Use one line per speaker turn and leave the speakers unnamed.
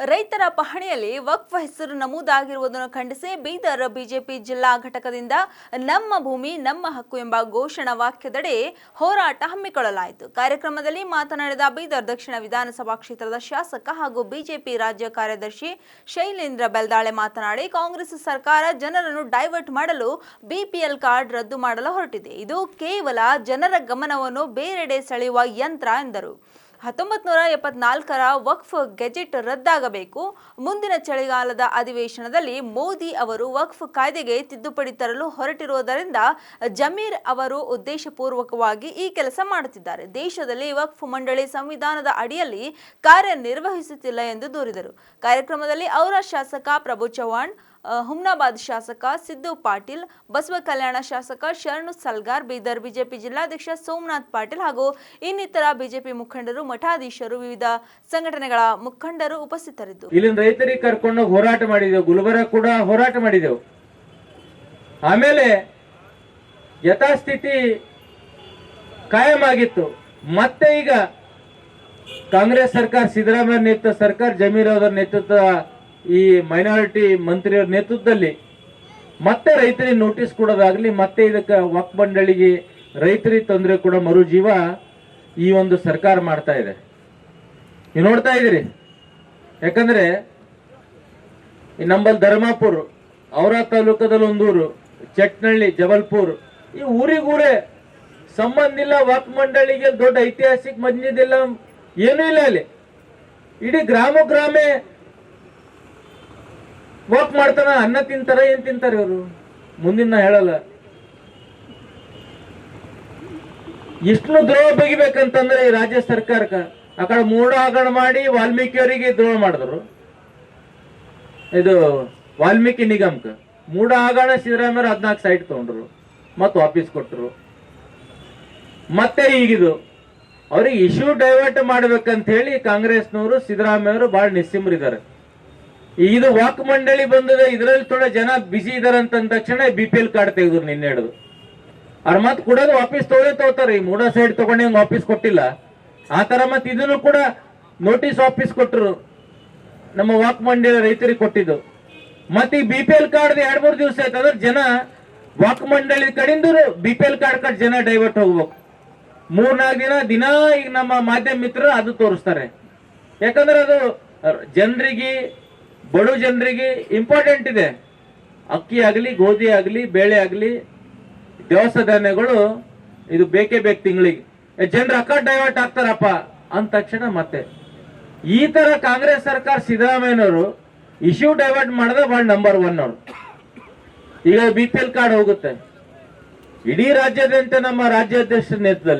ರೈತರ ಪಹಣಿಯಲ್ಲಿ ವಕ್ಫ್ ಹೆಸರು ನಮೂದಾಗಿರುವುದನ್ನು ಖಂಡಿಸಿ ಬೀದರ್ ಬಿಜೆಪಿ ಜಿಲ್ಲಾ ಘಟಕದಿಂದ ನಮ್ಮ ಭೂಮಿ, ನಮ್ಮ ಹಕ್ಕು ಎಂಬ ಘೋಷಣಾ ವಾಕ್ಯದಡಿ ಹೋರಾಟ ಹಮ್ಮಿಕೊಳ್ಳಲಾಯಿತು. ಕಾರ್ಯಕ್ರಮದಲ್ಲಿ ಮಾತನಾಡಿದ ಬೀದರ್ ದಕ್ಷಿಣ ವಿಧಾನಸಭಾ ಕ್ಷೇತ್ರದ ಶಾಸಕ ಹಾಗೂ ಬಿಜೆಪಿ ರಾಜ್ಯ ಕಾರ್ಯದರ್ಶಿ ಶೈಲೇಂದ್ರ ಬೆಲ್ದಾಳೆ ಮಾತನಾಡಿ, ಕಾಂಗ್ರೆಸ್ ಸರ್ಕಾರ ಜನರನ್ನು ಡೈವರ್ಟ್ ಮಾಡಲು ಬಿಪಿಎಲ್ ಕಾರ್ಡ್ ರದ್ದು ಮಾಡಲು ಹೊರಟಿದೆ. ಇದು ಕೇವಲ ಜನರ ಗಮನವನ್ನು ಬೇರೆಡೆ ಸೆಳೆಯುವ ಯಂತ್ರ ಎಂದರು. ಹತ್ತೊಂಬತ್ತು ನೂರ ಎಪ್ಪತ್ನಾಲ್ಕರ ವಕ್ಫ್ ಗೆಜೆಟ್ ರದ್ದಾಗಬೇಕು. ಮುಂದಿನ ಚಳಿಗಾಲದ ಅಧಿವೇಶನದಲ್ಲಿ ಮೋದಿ ಅವರು ವಕ್ಫ್ ಕಾಯ್ದೆಗೆ ತಿದ್ದುಪಡಿ ತರಲು ಹೊರಟಿರುವುದರಿಂದ ಜಮೀರ್ ಅವರು ಉದ್ದೇಶಪೂರ್ವಕವಾಗಿ ಈ ಕೆಲಸ ಮಾಡುತ್ತಿದ್ದಾರೆ. ದೇಶದಲ್ಲಿ ವಕ್ಫ್ ಮಂಡಳಿ ಸಂವಿಧಾನದ ಅಡಿಯಲ್ಲಿ ಕಾರ್ಯನಿರ್ವಹಿಸುತ್ತಿಲ್ಲ ಎಂದು ದೂರಿದರು. ಕಾರ್ಯಕ್ರಮದಲ್ಲಿ ಔರ ಶಾಸಕ ಪ್ರಭು ಚವ್ಹಾಣ್ ಹುಮ್ನಾಬಾದ್ ಶಾಸಕ ಸಿದ್ದು ಪಾಟೀಲ್, ಬಸವ ಕಲ್ಯಾಣ ಶಾಸಕ ಶರಣು ಸಲ್ಗಾರ್, ಬೀದರ್ ಬಿಜೆಪಿ ಜಿಲ್ಲಾಧ್ಯಕ್ಷ ಸೋಮನಾಥ್ ಪಾಟೀಲ್ ಹಾಗೂ ಇನ್ನಿತರ ಬಿಜೆಪಿ ಮುಖಂಡರು, ಮಠಾಧೀಶರು, ವಿವಿಧ ಸಂಘಟನೆಗಳ ಮುಖಂಡರು ಉಪಸ್ಥಿತರಿದ್ದರು
ಇಲ್ಲಿನ ರೈತರಿಗೆ ಕರ್ಕೊಂಡು ಹೋರಾಟ ಮಾಡಿದೆವು. ಗುಲ್ಬರ್ಗ ಕೂಡ ಹೋರಾಟ ಮಾಡಿದೆವು. ಆಮೇಲೆ ಯಥಾಸ್ಥಿತಿ ಕಾಯಂ ಆಗಿತ್ತು ಮತ್ತೆ ಈಗ ಕಾಂಗ್ರೆಸ್ ಸರ್ಕಾರ ಸಿದ್ದರಾಮಯ್ಯ ನೇತೃತ್ವ, ಸರ್ಕಾರ ಜಮೀರ್ ಅವರ ನೇತೃತ್ವ ಈ ಮೈನಾರಿಟಿ ಮಂತ್ರಿಯವರ ನೇತೃತ್ವದಲ್ಲಿ ಮತ್ತೆ ರೈತರಿಗೆ ನೋಟಿಸ್ ಕೊಡೋದಾಗ್ಲಿ, ಮತ್ತೆ ಇದಕ್ಕೆ ವಕ್ ಮಂಡಳಿಗೆ ರೈತರಿಗೆ ತೊಂದರೆ ಕೂಡ ಮರುಜೀವ ಈ ಒಂದು ಸರ್ಕಾರ ಮಾಡ್ತಾ ಇದೆ. ನೀವು ನೋಡ್ತಾ ಇದ್ದೀರಿ. ಯಾಕಂದ್ರೆ, ಈ ನಂಬಲ್ಲಿ ಧರ್ಮಾಪುರ್ ಔರಾ ತಾಲೂಕದಲ್ಲಿ ಒಂದೂರು, ಚಟ್ನಳ್ಳಿ, ಜಬಲ್ಪುರ್, ಈ ಊರಿಗೂರೇ ಸಂಬಂಧ ಇಲ್ಲ, ವಾಕ್ ಮಂಡಳಿಗೆ ದೊಡ್ಡ ಐತಿಹಾಸಿಕ ಮಸ್ಜಿದ್ ಇಲ್ಲ ಏನೂ ಇಲ್ಲ ಅಲ್ಲಿ. ಇಡೀ ಗ್ರಾಮ ಗ್ರಾಮೇ ವಕ್ ಮಾಡ್ತಾನ, ಅನ್ನ ತಿಂತಾರ, ಏನ್ ತಿಂತಾರ ಇವರು ಮುಂದಿನ ಹೇಳಲ್ಲ. ಇಷ್ಟು ದ್ರೋಹ ಬಗಿಬೇಕಂತಂದ್ರೆ ಈ ರಾಜ್ಯ ಸರ್ಕಾರಕ್ಕ. ಆ ಕಡೆ ಮೂಡ ಹಗರಣ ಮಾಡಿ ವಾಲ್ಮೀಕಿ ಅವರಿಗೆ ದ್ರೋಹ ಮಾಡಿದ್ರು. ಇದು ವಾಲ್ಮೀಕಿ ನಿಗಮಕ್ಕ ಮೂಡ ಹಗರಣ ಸಿದ್ದರಾಮಯ್ಯ ಹದಿನಾಲ್ಕು ಸೈಟ್ ತಗೊಂಡ್ರು. ಮತ್ತೆ ವಾಪಸ್ ಕೊಟ್ಟರು ಮತ್ತೆ ಈಗಿದು. ಅವ್ರಿಗೆ ಇಶ್ಯೂ ಡೈವರ್ಟ್ ಮಾಡ್ಬೇಕಂತ ಹೇಳಿ ಕಾಂಗ್ರೆಸ್ನವರು ಸಿದ್ದರಾಮಯ್ಯವರು ಬಹಳ ನಿಸ್ಸಿಮ್ರಿದ್ದಾರೆ. ಇದು ವಾಕ್ ಮಂಡಳಿ ಬಂದದ, ಇದರಲ್ಲಿ ಥೋಡ ಜನ ಬಿಸಿ ಇದಾರೆ ಅಂತ ಅಂದ ತಕ್ಷಣ ಬಿ ಪಿ ಎಲ್ ಕಾರ್ಡ್ ತೆಗೆದ್ರು ನಿನ್ನೆ ಹಿಡಿದು. ಅವ್ರ ಮತ್ ಕೊಡೋದು ವಾಪಸ್ ತೊಗೊಳೇ ತಗೋತಾರೆ ಈ ಮೂಡ ಸೈಡ್ ತಗೊಂಡು ಹಿಂಗ್ ವಾಪಸ್ ಕೊಟ್ಟಿಲ್ಲ. ಆ ತರ ಮತ್ ಇದನ್ನು ಕೂಡ ನೋಟಿಸ್ ವಾಪಸ್ ಕೊಟ್ಟರು ನಮ್ಮ ವಾಕ್ ಮಂಡಳಿ ರೈತರಿಗೆ ಕೊಟ್ಟಿದ್ದು. ಮತ್ತೆ ಈ ಬಿ ಪಿ ಎಲ್ ಕಾರ್ಡ್ ಎರಡ್ ಮೂರ್ ದಿವಸ ಆಯ್ತು, ಅಂದ್ರೆ ಜನ ವಾಕ್ ಮಂಡಳಿ ಕಡಿಂದ B P L card cut ಜನ ಡೈವರ್ಟ್ ಹೋಗ್ಬೇಕು. ಮೂರ್ನಾಲ್ಕು ದಿನ ದಿನ ಈಗ ನಮ್ಮ ಮಾಧ್ಯಮ ಮಿತ್ರರು ಅದು ತೋರಿಸ್ತಾರೆ. ಯಾಕಂದ್ರೆ ಅದು ಜನರಿಗೆ ಬಡು ಜನರಿಗೆ ಇಂಪಾರ್ಟೆಂಟ್ ಇದೆ. ಅಕ್ಕಿ ಆಗಲಿ, ಗೋಧಿ ಆಗಲಿ, ಬೇಳೆ ಆಗಲಿ, ದವಸ ಧಾನ್ಯಗಳು ಇದು ಬೇಕೇ ಬೇಕು ತಿಂಗಳಿಗೆ. ಜನರು ಅಕ್ಕ ಡೈವರ್ಟ್ ಆಗ್ತಾರಪ್ಪ ಅಂದ ತಕ್ಷಣ ಮತ್ತೆ. ಈ ತರ ಕಾಂಗ್ರೆಸ್ ಸರ್ಕಾರ ಸಿದ್ದರಾಮಯ್ಯನವರು ಇಶ್ಯೂ ಡೈವರ್ಟ್ ಮಾಡಿದ್ರೆ ಭಾಳ ನಂಬರ್ ಒನ್ ಅವರು. ಈಗ ಬಿ ಪಿ ಎಲ್ ಕಾರ್ಡ್ ಹೋಗುತ್ತೆ. ಇಡೀ ರಾಜ್ಯಾದ್ಯಂತ ನಮ್ಮ ರಾಜ್ಯಾಧ್ಯಕ್ಷ ನೇತೃತ್ವದಲ್ಲಿ.